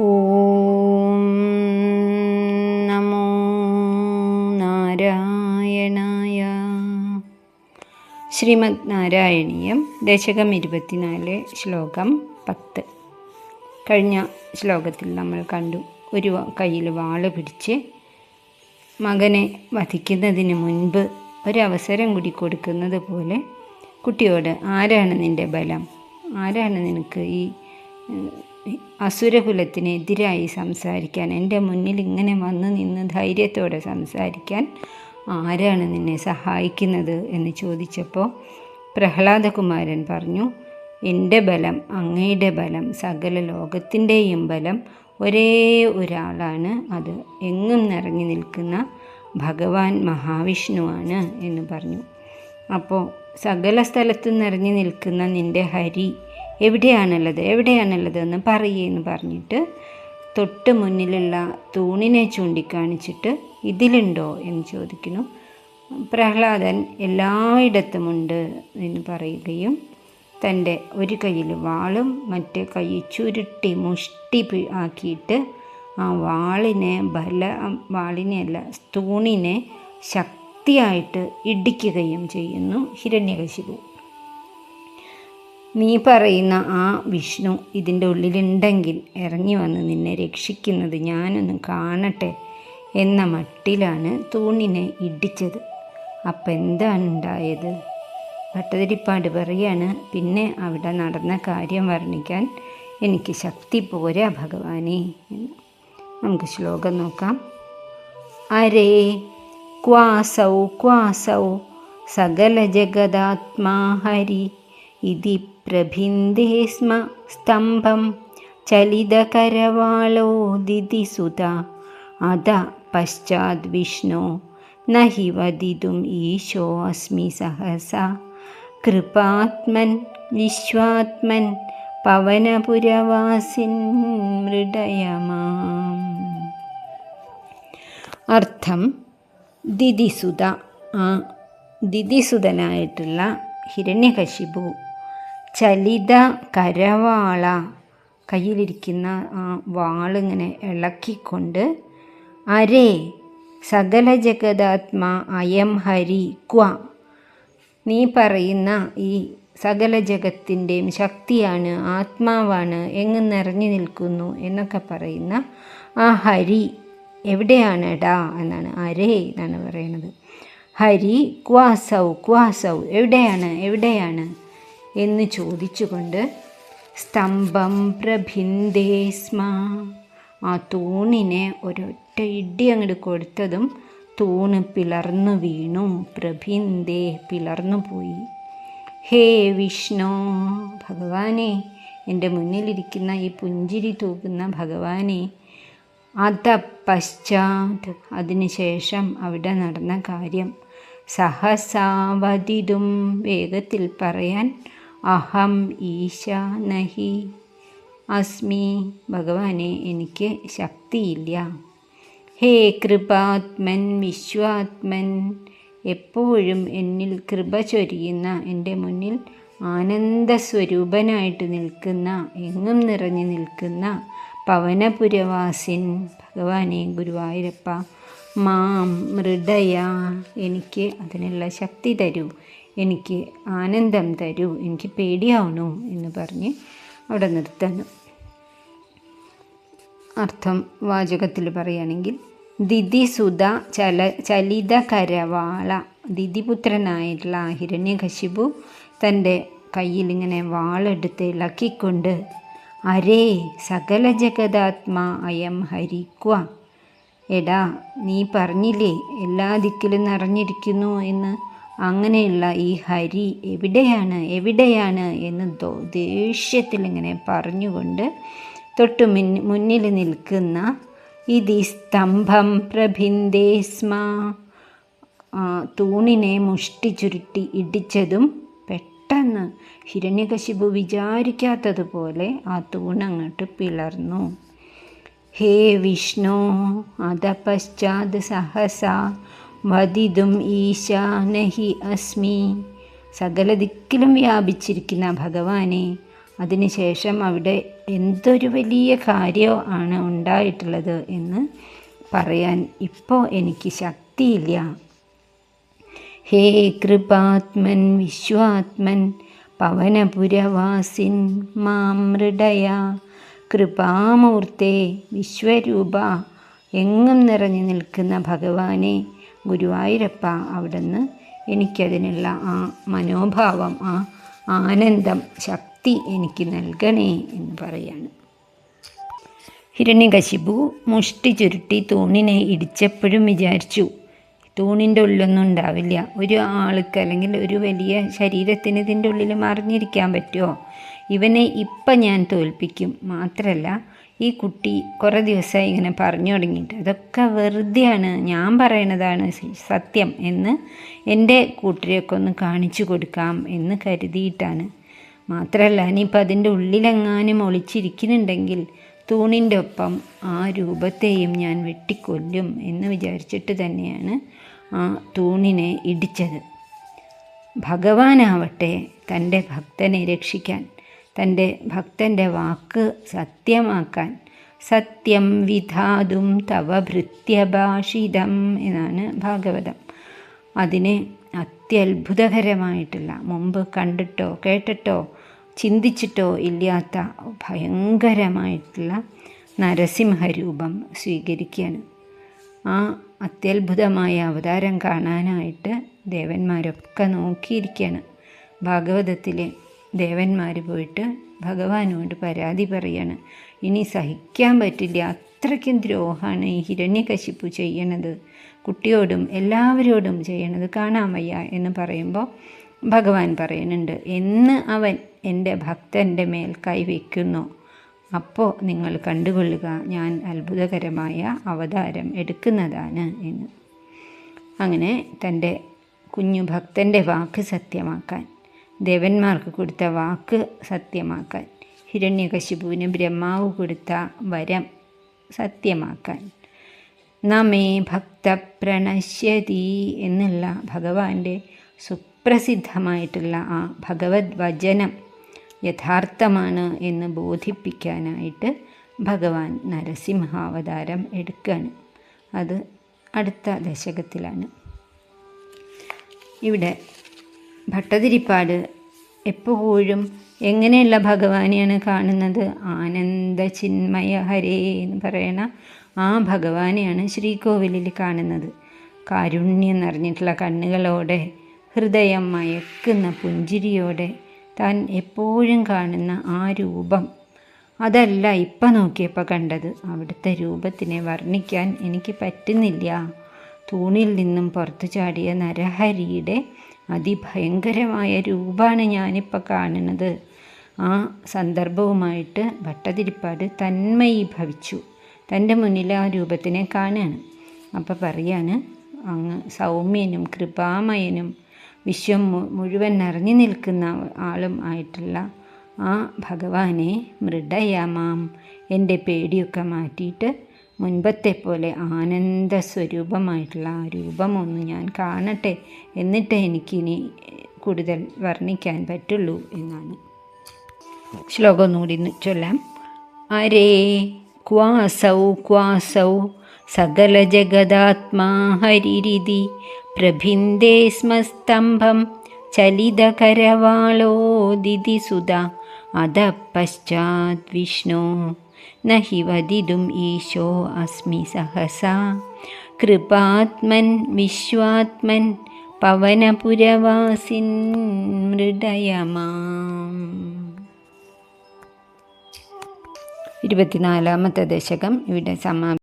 ഓം നമോ നാരായണായ. ശ്രീമദ് നാരായണീയം ദശകം ഇരുപത്തിനാല് ശ്ലോകം പത്ത്. കഴിഞ്ഞ ശ്ലോകത്തിൽ നമ്മൾ കണ്ടു ഒരു കയ്യിൽ വാൾ പിടിച്ച് മകനെ വധിക്കുന്നതിന് മുൻപ് ഒരവസരം കൂടി കൊടുക്കുന്നത് പോലെ കുട്ടിയോട് ആരാണ് നിന്റെ ബലം? ആരാണ് നിനക്ക് ഈ അസുരകുലത്തിനെതിരായി സംസാരിക്കാൻ എന്റെ മുന്നിൽ ഇങ്ങനെ വന്ന് നിന്ന് ധൈര്യത്തോടെ സംസാരിക്കാൻ ആരാണ് നിന്നെ സഹായിക്കുന്നത് എന്ന് ചോദിച്ചപ്പോൾ പ്രഹ്ലാദകുമാരൻ പറഞ്ഞു എന്റെ ബലം അങ്ങയുടെ ബലം സകല ലോകത്തിന്റെയും ബലം ഒരേ ഒരാളാണ് അത്. എങ്ങും നിറഞ്ഞു നിൽക്കുന്ന ഭഗവാൻ മഹാവിഷ്ണുവാണ് എന്ന് പറഞ്ഞു. അപ്പോൾ സകല സ്ഥലത്തും നിറഞ്ഞു നിൽക്കുന്ന നിന്റെ ഹരി എവിടെയാണുള്ളത്? എവിടെയാണുള്ളത് എന്ന് പറയെന്ന് പറഞ്ഞിട്ട് തൊട്ട് മുന്നിലുള്ള തൂണിനെ ചൂണ്ടിക്കാണിച്ചിട്ട് ഇതിലുണ്ടോ എന്ന് ചോദിക്കുന്നു. പ്രഹ്ലാദൻ എല്ലായിടത്തുമുണ്ട് എന്ന് പറയുകയും തന്റെ ഒരു കയ്യിൽ വാളും മറ്റേ കൈ ചുരുട്ടി മുഷ്ടി ആക്കിയിട്ട് ആ വാളിനെ ബല വാളിനെയല്ല തൂണിനെ ശക്തിയായിട്ട് ഇടിക്കുകയും ചെയ്യുന്നു ഹിരണ്യകശിപു. നീ പറയുന്ന ആ വിഷ്ണു ഇതിന്റെ ഉള്ളിലുണ്ടെങ്കിൽ ഇറങ്ങി വന്ന് നിന്നെ രക്ഷിക്കുന്നത് ഞാനൊന്ന് കാണട്ടെ എന്ന മട്ടിലാണ് തൂണിനെ ഇടിച്ചത്. അപ്പം എന്താണ് ഉണ്ടായത് ഭട്ടതിരിപ്പാട് പറയാണ് പിന്നെ അവിടെ നടന്ന കാര്യം വർണിക്കാൻ എനിക്ക് ശക്തി പോരാ ഭഗവാനെ എന്ന്. നമുക്ക് ശ്ലോകം നോക്കാം. അരേ ക്വാസൗ ക്വാസൗ സകല ജഗദാത്മാ ഹരി ഇതി പ്രഭിന്ദേ സ്മ സ്തംഭം. ചലിതകരവാളോ ദിതിസുത അത പശ്ചാത് വിഷ്ണു. നഹി വദിതും ഈശോ അസ്മി സഹസ. കൃപാത്മൻ വിശ്വാത്മൻ പവനപുരവാസിൻ മൃഡയമാം. അർത്ഥം ദിതിസുത ആ ദിതിസുതനായിട്ടുള്ള ഹിരണ്യകശിപു ചലിത കരവാള. കയ്യിലിരിക്കുന്ന ആ വാളിങ്ങനെ ഇളക്കിക്കൊണ്ട് അരേ സകല ജഗദാത്മാ അയം ഹരി ക്വ. നീ പറയുന്ന ഈ സകല ജഗത്തിന്റെയും ശക്തിയാണ് ആത്മാവാണ് എങ്ങ് നിറഞ്ഞു നിൽക്കുന്നു എന്നൊക്കെ പറയുന്ന ആ ഹരി എവിടെയാണ് ഡാ എന്നാണ്. അരേ എന്നാണ് പറയുന്നത്. ഹരി ക്വാസൗ ക്വാസൗ എവിടെയാണ് എവിടെയാണ്? എന്ന് ചോദിച്ചുകൊണ്ട് സ്തംഭം പ്രഭിന്ദേ സ്മ. ആ തൂണിനെ ഒരൊറ്റ ഇടി അങ്ങോട്ട് കൊടുത്തതും തൂണ് പിളർന്നു വീണു. പ്രഭിന്ദേ പിളർന്നു പോയി. ഹേ വിഷ്ണു ഭഗവാനെ എന്റെ മുന്നിലിരിക്കുന്ന ഈ പുഞ്ചിരി തൂക്കുന്ന ഭഗവാനെ അത പശ്ചാത് അതിനുശേഷം അവിടെ നടന്ന കാര്യം സഹസാവതിതും വേഗത്തിൽ പറയാൻ അഹം ഈശ നഹി. അസ്മി ഭഗവാനെ എനിക്ക് ശക്തിയില്ല. ഹേ കൃപാത്മൻ വിശ്വാത്മൻ എപ്പോഴും എന്നിൽ കൃപ ചൊരിയുന്ന എന്റെ മുന്നിൽ ആനന്ദസ്വരൂപനായിട്ട് നിൽക്കുന്ന എങ്ങും നിറഞ്ഞു നിൽക്കുന്ന പവനപുരവാസിൻ ഭഗവാനെ ഗുരുവായൂരപ്പ മാം മൃഡയ എനിക്ക് അതിനുള്ള ശക്തി തരൂ. എനിക്ക് ആനന്ദം തരൂ എനിക്ക് പേടിയാവണു എന്ന് പറഞ്ഞ് അവിടെ നിർത്തുന്നു അർത്ഥം വാചകത്തിൽ പറയുകയാണെങ്കിൽ ദിതി സുധ ചല ചലിത കരവാള ദിതിപുത്രനായിട്ടുള്ള ഹിരണ്യകശിപു തന്റെ കയ്യിൽ ഇങ്ങനെ വാളെടുത്ത് ഇളക്കിക്കൊണ്ട് അരേ സകല ജഗതാത്മാ അയം ഹരിക്വ. എടാ നീ പറഞ്ഞില്ലേ എല്ലാ ദിക്കിലും നിറഞ്ഞിരിക്കുന്നു എന്ന് അങ്ങനെയുള്ള ഈ ഹരി എവിടെയാണ് എവിടെയാണ് എന്ന് ദേഷ്യത്തിൽ ഇങ്ങനെ പറഞ്ഞുകൊണ്ട് തൊട്ടു മുൻ മുന്നിൽ നിൽക്കുന്ന ഇതി സ്തംഭം പ്രഭിന്ദേ സ്മ തൂണിനെ മുഷ്ടി ചുരുട്ടി ഇടിച്ചതും പെട്ടെന്ന് ഹിരണ്യകശിപു വിചാരിക്കാത്തതുപോലെ ആ തൂണങ്ങോട്ട് പിളർന്നു. ഹേ വിഷ്ണു അത പശ്ചാത് സഹസ വദിതും ഈശാനഹി അസ്മി. സകല ദിക്കിലും വ്യാപിച്ചിരിക്കുന്ന ഭഗവാനെ അതിനുശേഷം അവിടെ എന്തൊരു വലിയ കാര്യോ ആണ് ഉണ്ടായിട്ടുള്ളത് എന്ന് പറയാൻ ഇപ്പോൾ എനിക്ക് ശക്തിയില്ല. ഹേ കൃപാത്മൻ വിശ്വാത്മൻ പവനപുരവാസിൻ മാം മൃഡയ. കൃപാമൂർത്തേ വിശ്വരൂപ. എങ്ങും നിറഞ്ഞു നിൽക്കുന്ന ഭഗവാനെ ഗുരുവായൂരപ്പ അവിടുന്ന് എനിക്കതിനുള്ള ആ മനോഭാവം ആ ആനന്ദം ശക്തി എനിക്ക് നൽകണേ എന്ന് പറയാണ്. ഹിരണ്യകശിപു മുഷ്ടി ചുരുട്ടി തൂണിനെ ഇടിച്ചപ്പോഴും വിചാരിച്ചു തൂണിന്റെ ഉള്ളിലൊന്നും ഉണ്ടാവില്ല. ഒരു ആൾക്ക് അല്ലെങ്കിൽ ഒരു വലിയ ശരീരത്തിന് ഇതിന്റെ ഉള്ളിൽ മറിഞ്ഞിരിക്കാൻ പറ്റുമോ? ഇവനെ ഇപ്പം ഞാൻ തോൽപ്പിക്കും. മാത്രമല്ല ഈ കുട്ടി കുറേ ദിവസമായി ഇങ്ങനെ പറഞ്ഞു തുടങ്ങിയിട്ട് അതൊക്കെ വെറുതെയാണ് ഞാൻ പറയണതാണ് സത്യം എന്ന് എന്റെ കൂട്ടരെയൊക്കെ ഒന്ന് കാണിച്ചു കൊടുക്കാം എന്ന് കരുതിയിട്ടാണ്. മാത്രമല്ല ഇനിയിപ്പോൾ അതിന്റെ ഉള്ളിലെങ്ങാനും ഒളിച്ചിരിക്കുന്നുണ്ടെങ്കിൽ തൂണിന്റെ ഒപ്പം ആ രൂപത്തെയും ഞാൻ വെട്ടിക്കൊല്ലും എന്ന് വിചാരിച്ചിട്ട് തന്നെയാണ് ആ തൂണിനെ ഇടിച്ചത്. ഭഗവാനാവട്ടെ തന്റെ ഭക്തനെ രക്ഷിക്കാൻ. തന്റെ ഭക്തന്റെ വാക്ക് സത്യമാക്കാൻ സത്യം വിധാതും തവ ഭൃത്യഭാഷിതം എന്നാണ് ഭാഗവതം. അതിനെ അത്യത്ഭുതകരമായിട്ടുള്ള മുമ്പ് കണ്ടിട്ടോ കേട്ടിട്ടോ ചിന്തിച്ചിട്ടോ ഇല്ലാത്ത ഭയങ്കരമായിട്ടുള്ള നരസിംഹരൂപം സ്വീകരിക്കുകയാണ് ആ അത്യത്ഭുതമായ അവതാരം കാണാനായിട്ട് ദേവന്മാരൊക്കെ നോക്കിയിരിക്കുകയാണ് ഭാഗവതത്തിലെ ദേവന്മാർ പോയിട്ട് ഭഗവാനോട് പരാതി പറയാണ്. ഇനി സഹിക്കാൻ പറ്റില്ല. അത്രയ്ക്കും ദ്രോഹമാണ് ഈ ഹിരണ്യകശിപ്പു ചെയ്യണത്. കുട്ടിയോടും എല്ലാവരോടും ചെയ്യണത് കാണാൻ വയ്യ എന്ന് പറയുമ്പോൾ ഭഗവാൻ പറയുന്നുണ്ട്. എന്ന് അവൻ എന്റെ ഭക്തന്റെ മേൽ കൈവയ്ക്കുന്നു അപ്പോൾ നിങ്ങൾ കണ്ടുകൊള്ളുക. ഞാൻ അത്ഭുതകരമായ അവതാരം എടുക്കുന്നതാണ് എന്ന്. അങ്ങനെ തന്റെ കുഞ്ഞു ഭക്തന്റെ വാക്ക് സത്യമാക്കാൻ ദേവന്മാർക്ക് കൊടുത്ത വാക്ക് സത്യമാക്കാൻ. ഹിരണ്യകശിപുവിന് ബ്രഹ്മാവ് കൊടുത്ത വരം സത്യമാക്കാൻ. നമേ ഭക്ത പ്രണശ്യതി എന്നുള്ള ഭഗവാന്റെ സുപ്രസിദ്ധമായിട്ടുള്ള ആ ഭഗവത് വചനം യഥാർത്ഥമാണ് എന്ന് ബോധിപ്പിക്കാനായിട്ട് ഭഗവാൻ നരസിംഹാവതാരം എടുക്കുകയാണ് അത് അടുത്ത ദശകത്തിലാണ്. ഇവിടെ ഭട്ടതിരിപ്പാട് എപ്പോഴും എങ്ങനെയുള്ള ഭഗവാനെയാണ് കാണുന്നത്? ആനന്ദ ചിന്മയ ഹരേ എന്ന് പറയണ ആ ഭഗവാനെയാണ് ശ്രീകോവിലിൽ കാണുന്നത്. കാരുണ്യം നിറഞ്ഞിട്ടുള്ള കണ്ണുകളോടെ ഹൃദയം മയക്കുന്ന പുഞ്ചിരിയോടെ താൻ എപ്പോഴും കാണുന്ന ആ രൂപം. അതല്ല ഇപ്പം നോക്കിയപ്പോൾ കണ്ടത്. അവിടുത്തെ രൂപത്തിനെ വർണിക്കാൻ എനിക്ക് പറ്റുന്നില്ല. തൂണിൽ നിന്നും പുറത്തു ചാടിയ നരഹരിയുടെ അതിഭയങ്കരമായ രൂപമാണ് ഞാനിപ്പോൾ കാണുന്നത്. ആ സന്ദർഭവുമായിട്ട് ഭട്ടതിരിപ്പാട് തന്മയി ഭവിച്ചു. തന്റെ മുന്നിൽ ആ രൂപത്തിനെ കാണുകയാണ്. അപ്പോൾ പറയാണ് അങ്ങ് സൗമ്യനും കൃപാമയനും വിശ്വം മുഴുവൻ നിറഞ്ഞു നിൽക്കുന്ന ആളും ആയിട്ടുള്ള ആ ഭഗവാനെ മൃഡയാമാം. എന്റെ പേടിയൊക്കെ മാറ്റിയിട്ട് മുൻപത്തെ പോലെ ആനന്ദ സ്വരൂപമായിട്ടുള്ള ആ രൂപമൊന്ന് ഞാൻ കാണട്ടെ എന്നിട്ട് എനിക്കിനി കൂടുതൽ വർണിക്കാൻ പറ്റുള്ളൂ എന്നാണ്. ശ്ലോകം ഒന്നുകൂടി ചൊല്ലാം. അരേ ക്വാസൗ ക്വാസൗ സകലജഗദാത്മാ ഹരിരിതി പ്രഭിന്ദേ സ്മ സ്തംഭം സുത അധ പശ്ചാത് വിഷ്ണു. ന വദിതും ഈശോ അസ്മി സഹസാ. കൃപാത്മൻ വിശ്വാത്മൻ പവനപുരവാസിൻ മൃദയമാ. ഇരുപത്തിനാലാമത്തെ ദശകം ഇവിടെ സമാ